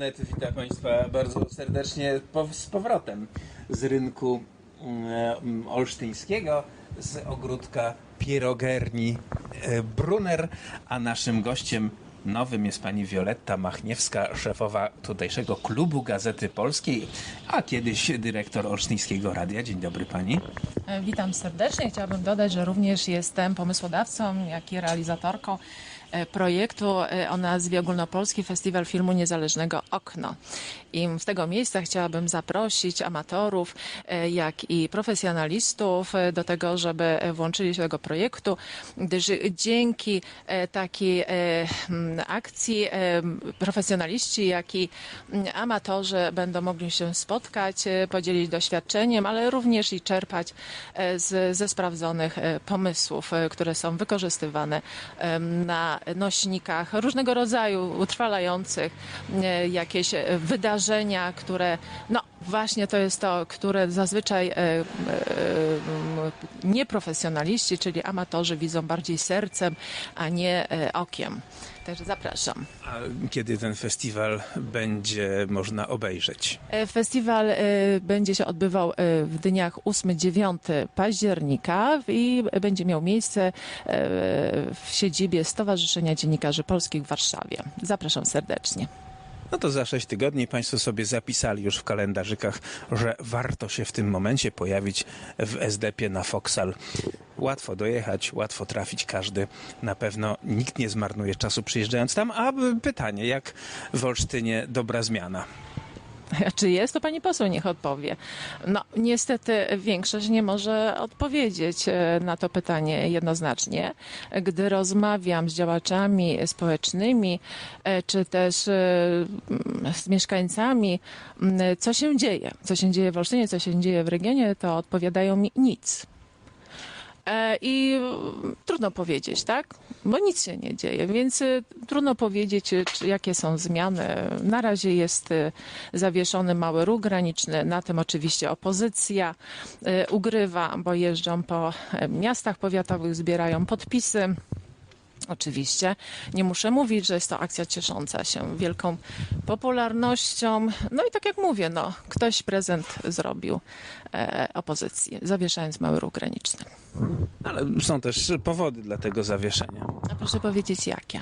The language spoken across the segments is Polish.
wnet. Witam Państwa bardzo serdecznie z powrotem z rynku mm, olsztyńskiego, z ogródka pierogerni e, Brunner, a naszym gościem nowym jest pani Wioletta Machniewska, szefowa tutejszego klubu Gazety Polskiej, a kiedyś dyrektor Olsztyńskiego Radia. Dzień dobry pani. E, Witam serdecznie. Chciałabym dodać, że również jestem pomysłodawcą, jak i realizatorką e, projektu e, o nazwie Ogólnopolski Festiwal Filmu Niezależnego Okno. I z tego miejsca chciałabym zaprosić amatorów, e, jak i profesjonalistów e, do tego, żeby e, włączyli się do tego projektu, gdyż dzięki e, takiej e, akcji e, profesjonaliści, jak i amatorzy będą mogli się spotkać, e, podzielić doświadczeniem, ale również i czerpać e, z, ze sprawdzonych e, pomysłów, e, które są wykorzystywane na nośnikach różnego rodzaju utrwalających e, jakieś e, wydarzenia, które no właśnie to jest to, które zazwyczaj e, nieprofesjonaliści, czyli amatorzy widzą bardziej sercem, a nie okiem. Także zapraszam. A kiedy ten festiwal będzie można obejrzeć? E, Festiwal e, będzie się odbywał e, w dniach 8-9 października i będzie miał miejsce w siedzibie Stowarzyszenia Dziennikarzy Polskich w Warszawie. Zapraszam serdecznie. No to za 6 tygodni Państwo sobie zapisali już w kalendarzykach, że warto się w tym momencie pojawić w SDP na Foksal. Łatwo dojechać, łatwo trafić każdy. Na pewno nikt nie zmarnuje czasu przyjeżdżając tam. A pytanie, jak w Olsztynie dobra zmiana? Czy jest, to pani poseł niech odpowie. No, niestety większość nie może odpowiedzieć e, na to pytanie jednoznacznie. Gdy rozmawiam z działaczami społecznymi, e, czy też e, z mieszkańcami, co się dzieje, co się dzieje w Olsztynie, co się dzieje w regionie, to odpowiadają mi nic. E, I trudno powiedzieć, tak? Bo nic się nie dzieje, więc y, trudno powiedzieć, y, jakie są zmiany. Na razie jest y, zawieszony mały ruch graniczny, na tym oczywiście opozycja ugrywa, bo jeżdżą po e, miastach powiatowych, zbierają podpisy. Oczywiście. Nie muszę mówić, że jest to akcja ciesząca się wielką popularnością. No i tak jak mówię, no, ktoś prezent zrobił e, opozycji, zawieszając mały ruch graniczny. Ale są też powody dla tego zawieszenia. A proszę powiedzieć, jakie?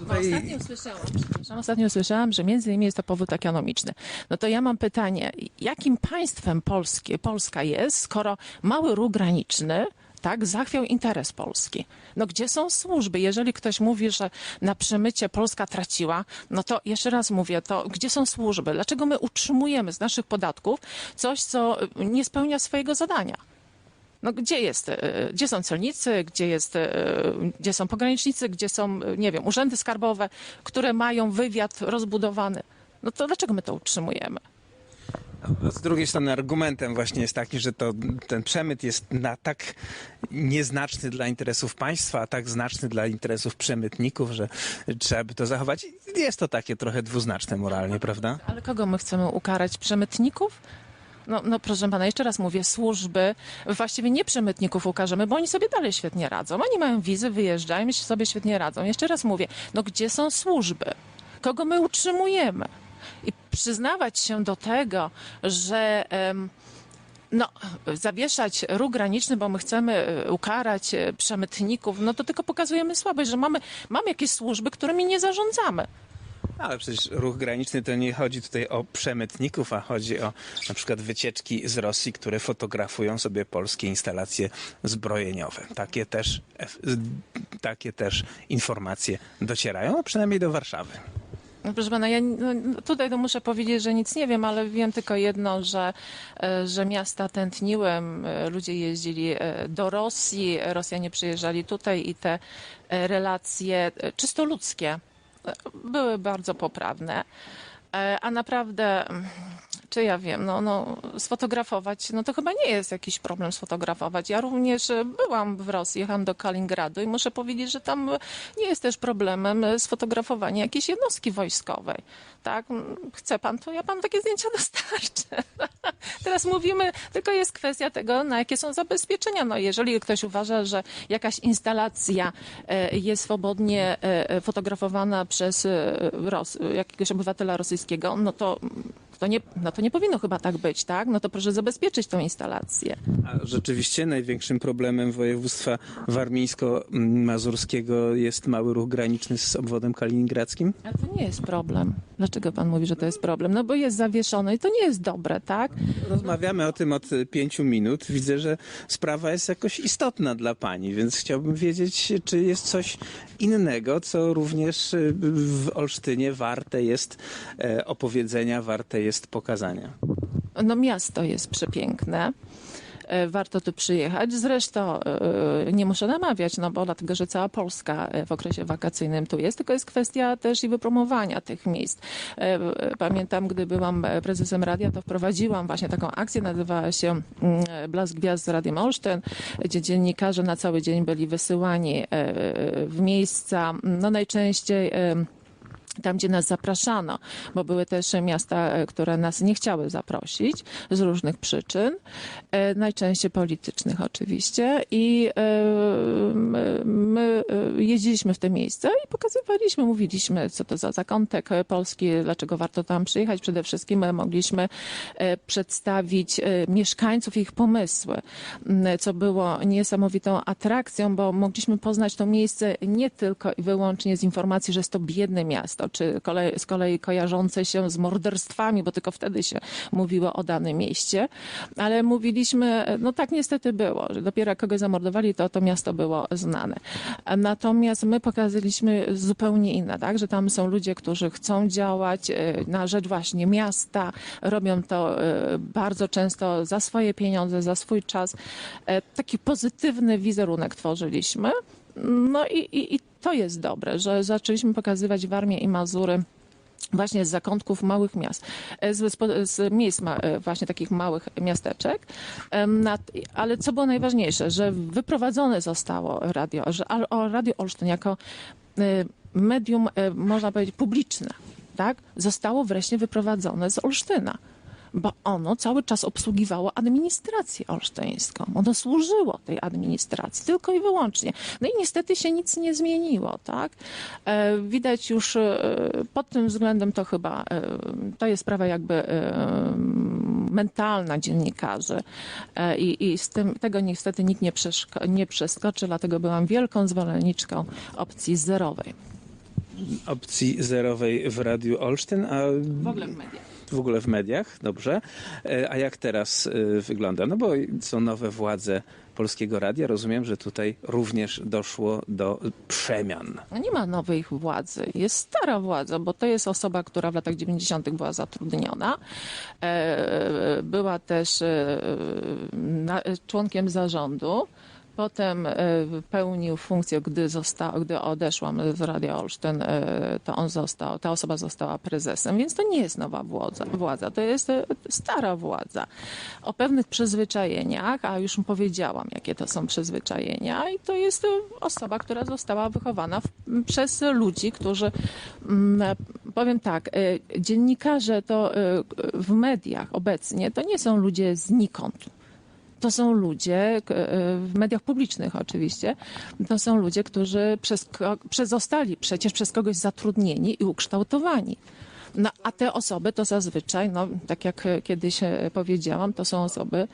Bo ostatnio usłyszałam, przepraszam, ostatnio usłyszałam, że między innymi jest to powód ekonomiczny. No to ja mam pytanie, jakim państwem Polskie, Polska jest, skoro mały ruch graniczny tak, zachwiał interes Polski. No gdzie są służby? Jeżeli ktoś mówi, że na przemycie Polska traciła, no to jeszcze raz mówię, to gdzie są służby? Dlaczego my utrzymujemy z naszych podatków coś, co nie spełnia swojego zadania? No gdzie jest, e, gdzie są celnicy, gdzie jest, e, gdzie są pogranicznicy, gdzie są, e, nie wiem, urzędy skarbowe, które mają wywiad rozbudowany. No to dlaczego my to utrzymujemy? Z drugiej strony argumentem właśnie jest taki, że to ten przemyt jest na tak nieznaczny dla interesów państwa, a tak znaczny dla interesów przemytników, że trzeba by to zachować. Jest to takie trochę dwuznaczne moralnie, prawda? Ale kogo my chcemy ukarać? Przemytników? No, no proszę pana, jeszcze raz mówię, służby, właściwie nie przemytników ukażemy, bo oni sobie dalej świetnie radzą. Oni mają wizy, wyjeżdżają sobie świetnie radzą. Jeszcze raz mówię, no gdzie są służby? Kogo my utrzymujemy? I przyznawać się do tego, że no, zawieszać ruch graniczny, bo my chcemy e, ukarać e, przemytników, no to tylko pokazujemy słabość, że mamy, mamy jakieś służby, którymi nie zarządzamy. Ale przecież ruch graniczny to nie chodzi tutaj o przemytników, a chodzi o na przykład wycieczki z Rosji, które fotografują sobie polskie instalacje zbrojeniowe. Takie też, takie też informacje docierają, no przynajmniej do Warszawy. No proszę pana, ja no, tutaj to muszę powiedzieć, że nic nie wiem, ale wiem tylko jedno, że, e, że miasta tętniły, e, ludzie jeździli e, do Rosji, Rosjanie przyjeżdżali tutaj i te relacje czysto ludzkie były bardzo poprawne. E, A naprawdę, mm, Czy ja wiem, no, no sfotografować, no to chyba nie jest jakiś problem sfotografować. Ja również e, byłam w Rosji, jechałam do Kaliningradu i muszę powiedzieć, że tam nie jest też problemem e, sfotografowanie jakiejś jednostki wojskowej. Tak, chce pan, to ja panu takie zdjęcia dostarczę. Teraz mówimy, tylko jest kwestia tego, na jakie są zabezpieczenia. No, jeżeli ktoś uważa, że jakaś instalacja jest swobodnie fotografowana przez Ros, jakiegoś obywatela rosyjskiego, no to, to, nie, no to nie powinno chyba tak być, tak? No to proszę zabezpieczyć tą instalację. A rzeczywiście największym problemem województwa warmińsko-mazurskiego jest mały ruch graniczny z obwodem kaliningradzkim? To nie jest problem. Dlaczego pan mówi, że to jest problem? No bo jest zawieszony i to nie jest dobre, tak? Rozmawiamy o tym od pięciu minut. Widzę, że sprawa jest jakoś istotna dla pani, więc chciałbym wiedzieć, czy jest coś innego, co również y, w Olsztynie warte jest e, opowiedzenia, warte jest pokazania. No miasto jest przepiękne. E, Warto tu przyjechać. Zresztą e, nie muszę namawiać, no bo dlatego, że cała Polska e, w okresie wakacyjnym tu jest, tylko jest kwestia też i wypromowania tych miejsc. E, e, Pamiętam, gdy byłam e, prezesem radia, to wprowadziłam właśnie taką akcję, nazywała się mm, Blask Gwiazd z Radiem Olsztyn, gdzie dziennikarze na cały dzień byli wysyłani e, w miejsca, no najczęściej e, tam, gdzie nas zapraszano, bo były też miasta, e, które nas nie chciały zaprosić z różnych przyczyn, e, najczęściej politycznych oczywiście. I e, my- my jeździliśmy w te miejsca i pokazywaliśmy, mówiliśmy, co to za zakątek Polski, dlaczego warto tam przyjechać. Przede wszystkim mogliśmy przedstawić mieszkańców ich pomysły, co było niesamowitą atrakcją, bo mogliśmy poznać to miejsce nie tylko i wyłącznie z informacji, że jest to biedne miasto, czy kolej, z kolei kojarzące się z morderstwami, bo tylko wtedy się mówiło o danym mieście, ale mówiliśmy, no tak niestety było, że dopiero jak kogoś zamordowali, to to miasto było znane. Natomiast my pokazaliśmy zupełnie inne, tak, że tam są ludzie, którzy chcą działać e, na rzecz właśnie miasta, robią to e, bardzo często za swoje pieniądze, za swój czas. E, Taki pozytywny wizerunek tworzyliśmy. No i, i, i to jest dobre, że zaczęliśmy pokazywać Warmię i Mazury właśnie z zakątków małych miast, e, z, z, miejsc ma, e, właśnie takich małych miasteczek. Ale co było najważniejsze, że wyprowadzone zostało radio, że Radio Olsztyn jako e, medium, można powiedzieć, publiczne, tak, zostało wreszcie wyprowadzone z Olsztyna. Bo ono cały czas obsługiwało administrację olsztyńską. Ono służyło tej administracji tylko i wyłącznie. No i niestety się nic nie zmieniło, tak? E, widać już e, pod tym względem to chyba e, to jest sprawa jakby mentalna dziennikarzy i, i z tym, tego niestety nikt nie, przeszko- nie przeskoczy, dlatego byłam wielką zwolenniczką opcji zerowej. Opcji zerowej w Radiu Olsztyn, a W ogóle w mediach. W ogóle w mediach, dobrze. E, A jak teraz e, wygląda? No bo są nowe władze Polskiego Radia. Rozumiem, że tutaj również doszło do przemian. No Nie ma nowej władzy. Jest stara władza, bo to jest osoba, która w latach 90. była zatrudniona. E, Była też członkiem zarządu. Potem e, pełnił funkcję, gdy, zosta, gdy odeszłam z Radia Olsztyn, e, to on został, ta osoba została prezesem, więc to nie jest nowa władza, władza to jest e, stara władza. O pewnych przyzwyczajeniach, a już powiedziałam, jakie to są przyzwyczajenia i to jest osoba, która została wychowana w, przez ludzi, którzy, mm, powiem tak, dziennikarze to w mediach obecnie to nie są ludzie znikąd to są ludzie, e, w mediach publicznych oczywiście, to są ludzie, którzy przez, przez zostali przecież przez kogoś zatrudnieni i ukształtowani. No, a te osoby to zazwyczaj, no, tak jak kiedyś e, powiedziałam, to są osoby,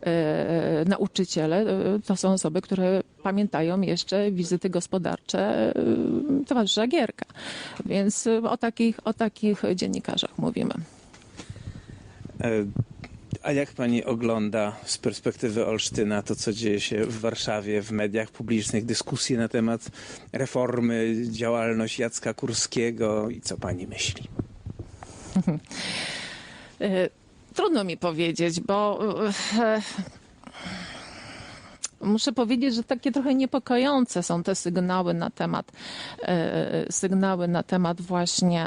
e, nauczyciele, e, to są osoby, które pamiętają jeszcze wizyty gospodarcze e, towarzysza Gierka. Więc o takich, o takich dziennikarzach mówimy. E, A jak pani ogląda z perspektywy Olsztyna to, co dzieje się w Warszawie, w mediach publicznych, dyskusje na temat reformy, działalność Jacka Kurskiego i co pani myśli? E, Trudno mi powiedzieć, bo e, muszę powiedzieć, że takie trochę niepokojące są te sygnały na temat sygnały na temat właśnie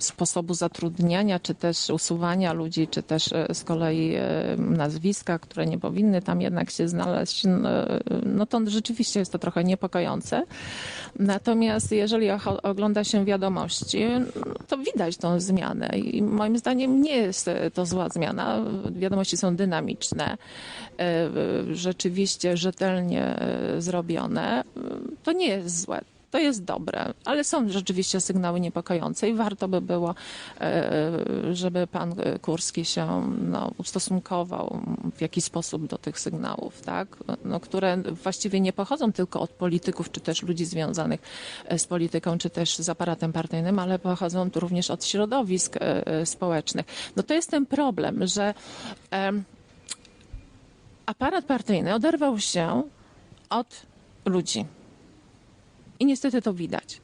sposobu zatrudniania, czy też usuwania ludzi, czy też e, z kolei e, nazwiska, które nie powinny tam jednak się znaleźć, no, no to rzeczywiście jest to trochę niepokojące. Natomiast jeżeli ogląda się wiadomości, to widać tą zmianę i moim zdaniem nie jest e, to zła zmiana. Wiadomości są dynamiczne, e, rzeczywiście rzetelnie e, zrobione. To nie jest złe. To jest dobre, ale są rzeczywiście sygnały niepokojące i warto by było, e, żeby pan Kurski się no, ustosunkował w jakiś sposób do tych sygnałów, tak? no, które właściwie nie pochodzą tylko od polityków, czy też ludzi związanych e, z polityką, czy też z aparatem partyjnym, ale pochodzą tu również od środowisk e, e, społecznych. No to jest ten problem, że aparat partyjny oderwał się od ludzi. I niestety to widać.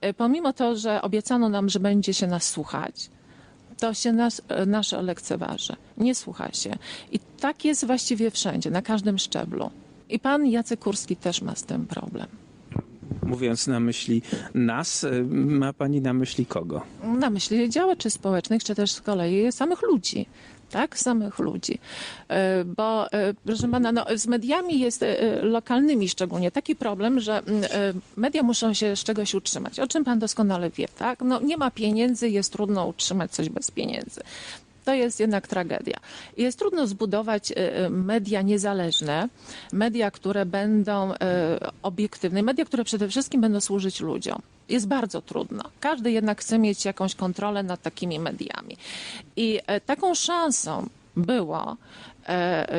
E, Pomimo to, że obiecano nam, że będzie się nas słuchać, to się nas, e, nasze lekceważy. Nie słucha się. I tak jest właściwie wszędzie, na każdym szczeblu. I pan Jacek Kurski też ma z tym problem. Mówiąc na myśli nas, y, ma pani na myśli kogo? Na myśli działaczy społecznych, czy też z kolei samych ludzi. Tak, samych ludzi. E, Bo, e, proszę pana, no, z mediami jest e, lokalnymi szczególnie taki problem, że mm, media muszą się z czegoś utrzymać, o czym pan doskonale wie, tak? No, nie ma pieniędzy, jest trudno utrzymać coś bez pieniędzy. To jest jednak tragedia. Jest trudno zbudować e, e, media niezależne, media, które będą e, obiektywne, media, które przede wszystkim będą służyć ludziom. Jest bardzo trudno. Każdy jednak chce mieć jakąś kontrolę nad takimi mediami. I taką szansą było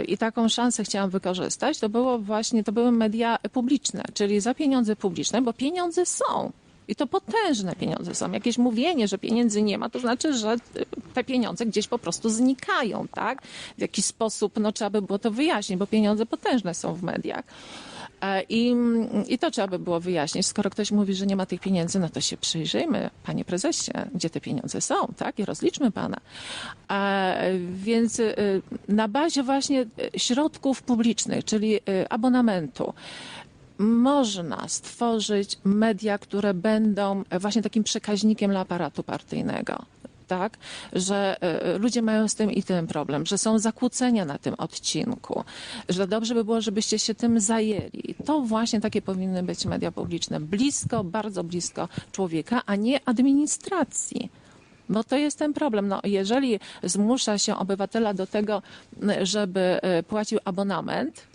i taką szansę chciałam wykorzystać, to było właśnie, to były media publiczne, czyli za pieniądze publiczne, bo pieniądze są. I to potężne pieniądze są. Jakieś mówienie, że pieniędzy nie ma, to znaczy, że te pieniądze gdzieś po prostu znikają, tak? W jakiś sposób, no trzeba by było to wyjaśnić, bo pieniądze potężne są w mediach. E, I, I to trzeba by było wyjaśnić. Skoro ktoś mówi, że nie ma tych pieniędzy, no to się przyjrzyjmy, panie prezesie, gdzie te pieniądze są, tak? I rozliczmy pana. E, Więc y, na bazie właśnie y, środków publicznych, czyli y, abonamentu, można stworzyć media, które będą właśnie takim przekaźnikiem dla aparatu partyjnego. Tak, że e, ludzie mają z tym i tym problem, że są zakłócenia na tym odcinku, że dobrze by było, żebyście się tym zajęli. To właśnie takie powinny być media publiczne, blisko, bardzo blisko człowieka, a nie administracji. Bo to jest ten problem. No, jeżeli zmusza się obywatela do tego, żeby e, płacił abonament,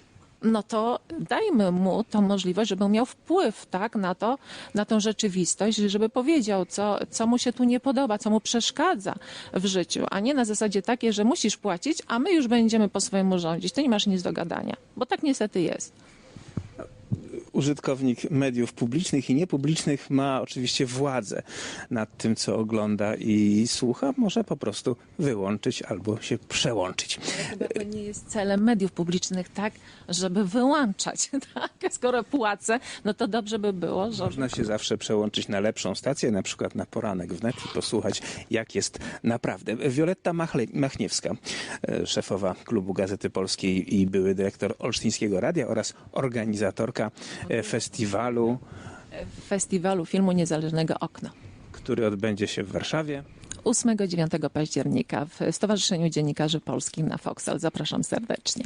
no to dajmy mu tą możliwość, żeby miał wpływ tak, na to, na tą rzeczywistość, żeby powiedział, co, co mu się tu nie podoba, co mu przeszkadza w życiu, a nie na zasadzie takiej, że musisz płacić, a my już będziemy po swojemu rządzić. Ty nie masz nic do gadania, bo tak niestety jest. Użytkownik mediów publicznych i niepublicznych ma oczywiście władzę nad tym, co ogląda i słucha. Może po prostu wyłączyć albo się przełączyć. Chyba to nie jest celem mediów publicznych tak, żeby wyłączać. Tak? Skoro płacę, no to dobrze by było, żeby Można się zawsze przełączyć na lepszą stację, na przykład na poranek wnet i posłuchać, jak jest naprawdę. Wioletta Machle- Machniewska, e, szefowa klubu Gazety Polskiej i były dyrektor Olsztyńskiego Radia oraz organizatorka festiwalu, festiwalu filmu niezależnego Okno. który odbędzie się w Warszawie. 8-9 października w Stowarzyszeniu Dziennikarzy Polskich na Foksal. Zapraszam serdecznie.